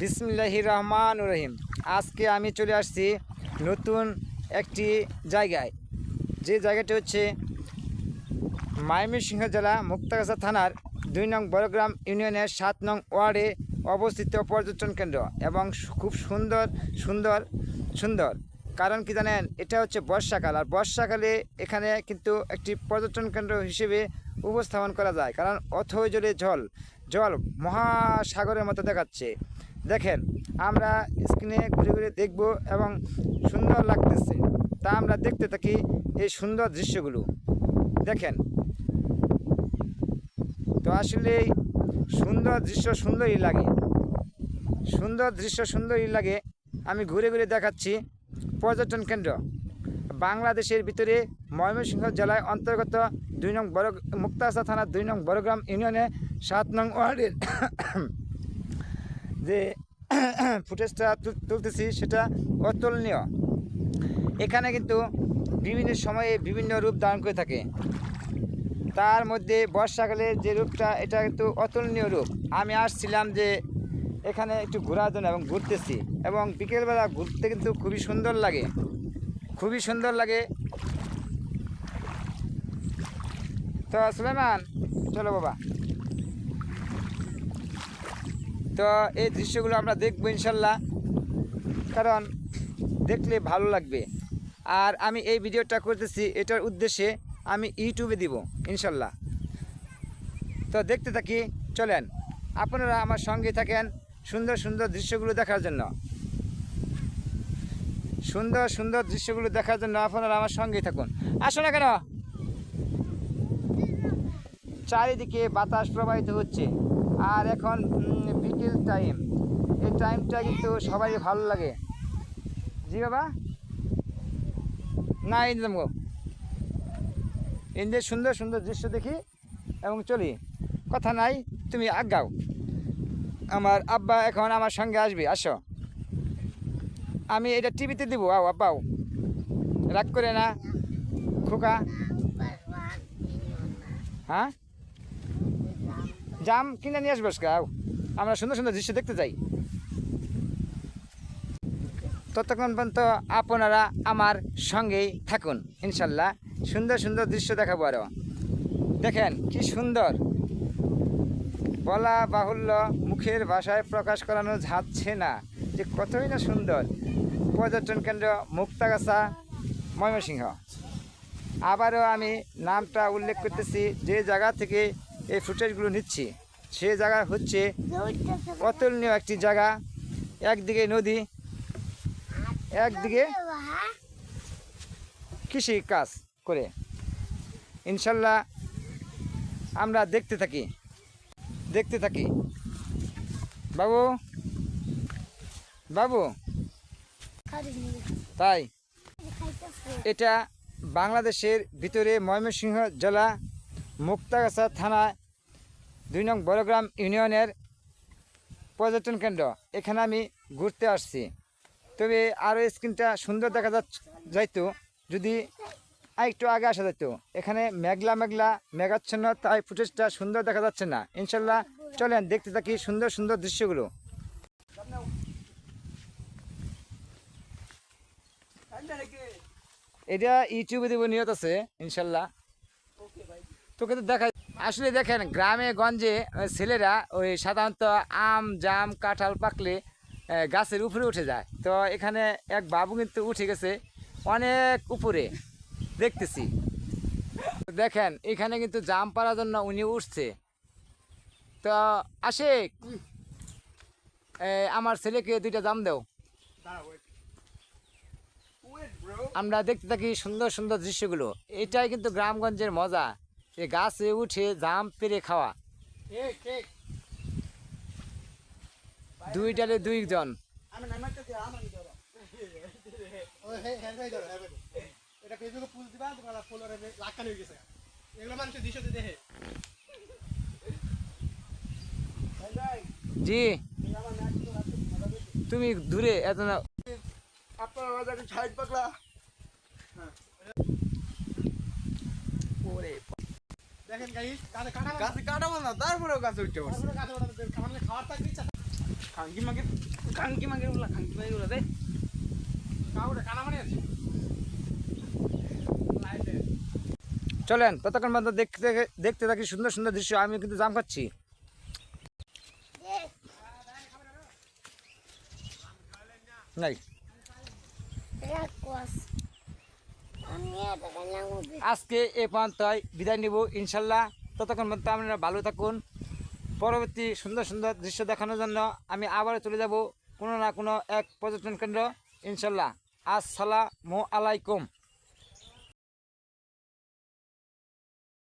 বিসমিল্লাহি রহমান রহিম আজকে আমি চলে আসছি নতুন একটি জায়গায়। যে জায়গাটি হচ্ছে ময়মনসিংহ জেলা মুক্তাগাছা থানার দুই নং বড়গ্রাম ইউনিয়নের সাত নং ওয়ার্ডে অবস্থিত পর্যটন কেন্দ্র এবং খুব সুন্দর সুন্দর সুন্দর। কারণ কি জানেন, এটা হচ্ছে বর্ষাকাল। আর বর্ষাকালে এখানে কিন্তু একটি পর্যটন কেন্দ্র হিসেবে উপস্থাপন করা যায়। কারণ অথই জলে জল জল মহাসাগরের মতো দেখাচ্ছে। দেখেন, আমরা স্ক্রিনে ঘুরে ঘুরে দেখব এবং সুন্দর লাগতেছে। তা আমরা দেখতে থাকি এই সুন্দর দৃশ্যগুলো। দেখেন। তো আসলে সুন্দর দৃশ্য সুন্দরই লাগে। সুন্দর দৃশ্য সুন্দরই লাগে। আমি ঘুরে ঘুরে দেখাচ্ছি। পর্যটন কেন্দ্র। বাংলাদেশের ভিতরে ময়মনসিংহ জেলায় অন্তর্গত দুই নং বড় মুক্তাসা থানার দুই নং বড়গ্রাম ইউনিয়নে সাত নং ওয়ার্ডের যে ফুটেজটা তুলতেছি সেটা অতুলনীয়। এখানে কিন্তু বিভিন্ন সময়ে বিভিন্ন রূপ ধারণ করে থাকে। তার মধ্যে বর্ষাকালে যে রূপটা, এটা কিন্তু অতুলনীয় রূপ। আমি আসছিলাম যে এখানে একটু ঘোরার জন্য এবং ঘুরতেছি এবং বিকেলবেলা ঘুরতে কিন্তু খুবই সুন্দর লাগে। খুবই সুন্দর লাগে। তো সুলেমান, চলো বাবা। তো এই দৃশ্যগুলো আমরা দেখব ইনশাল্লাহ। কারণ দেখলে ভালো লাগবে। আর আমি এই ভিডিওটা করতেছি, এটার উদ্দেশ্যে আমি ইউটিউবে দিব ইনশাল্লাহ। তো দেখতে থাকি, চলেন। আপনারা আমার সঙ্গে থাকেন সুন্দর সুন্দর দৃশ্যগুলো দেখার জন্য। সুন্দর সুন্দর দৃশ্যগুলো দেখার জন্য আপনারা আমার সঙ্গেই থাকুন। আসো না কেন? চারিদিকে বাতাস প্রবাহিত হচ্ছে। আর এখন বিকেল টাইম। এই টাইমটা কিন্তু সবাই ভালো লাগে। জি বাবা? না, এই গো এদের সুন্দর সুন্দর দৃশ্য দেখি এবং চলি। কথা নাই, তুমি আগাও আমার আব্বা এখন আমার সঙ্গে আসবে, আসো। আমি এটা টিভিতে দিব, আও আব্বাও রাগ করে না, খোকা। হ্যাঁ? জাম কিনে নিয়ে আসব আও। আমরা সুন্দর সুন্দর দৃশ্য দেখতে যাই। ততক্ষণ পর্যন্ত আপনারা আমার সঙ্গেই থাকুন, ইনশাল্লাহ। সুন্দর সুন্দর দৃশ্য দেখাবো আরও দেখেন, কি সুন্দর। বলা বাহুল্য মুখের ভাষায় প্রকাশ করানো যাচ্ছে না, যে কতই না সুন্দর। পর্যটন কেন্দ্র মুক্তাগাছা, ময়মনসিংহ। আবারও আমি নামটা উল্লেখ করতেছি, যে জায়গা থেকে এই ফুটেজগুলো নিচ্ছি। সে জায়গা হচ্ছে অতুলনীয় একটি জায়গা। একদিকে নদী একদিকে কৃষি কাজ করে। ইনশাল্লাহ আমরা দেখতে থাকি দেখতে থাকি। বাবু বাবু। তাই এটা বাংলাদেশের ভিতরে ময়মনসিংহ জেলা মুক্তাগাছা থানা দুই নং বড়গ্রাম ইউনিয়নের পর্যটন কেন্দ্র। এখানে আমি ঘুরতে আসছি। তবে আরও স্ক্রিনটা সুন্দর দেখা যাইতো, যদি আর একটু আগে আসা যেত। এখানে মেঘলা মেঘলা, মেঘাচ্ছন্ন, তাই ফুটেজটা সুন্দর দেখা যাচ্ছে না। ইনশাল্লাহ চলেন দেখতে থাকি সুন্দর সুন্দর দৃশ্যগুলো। এটা ইউটিউবে দেবো নিয়ত আছে, ইনশাল্লাহ। তোকে তো দেখাই আসলে দেখেন গ্রামে গঞ্জে ছেলেরা ওই সাধারণত আম জাম কাঁঠাল পাকলে গাছের উপরে উঠে যায়। তো এখানে এক বাবু কিন্তু উঠে গেছে অনেক উপরে দেখতেছি। দেখেন এখানে কিন্তু জাম পাড়ার জন্য উনি উঠছে। তো এ, আমার ছেলেকে দুইটা জাম দেও। আমরা দেখতে থাকি সুন্দর সুন্দর দৃশ্যগুলো। এটাই কিন্তু গ্রামগঞ্জের মজা। যে গাছে উঠে জাম পেরে খাওয়া। দুই ডালে দুইজন। হয়ে জি। তুমি দূরে এত না আপনার সাইড পাকলা দেখেন গাইস কাটা না গাছে উঠতে পারছি তারপরে খাওয়ার থাকবে কানা মানে আছে। চলেন ততক্ষণ পর্যন্ত দেখতে দেখতে থাকি সুন্দর সুন্দর দৃশ্য আমি কিন্তু জাম খাচ্ছি। নাই। আজকে এ পর্যন্তই। বিদায় নিব, ইনশাল্লাহ। ততক্ষণ পর্যন্ত আপনারা ভালো থাকুন। পরবর্তী সুন্দর সুন্দর দৃশ্য দেখানোর জন্য আমি আবারও চলে যাব কোনো না কোনো এক পর্যটন কেন্দ্র, ইনশাল্লাহ। আসসালামু আলাইকুম।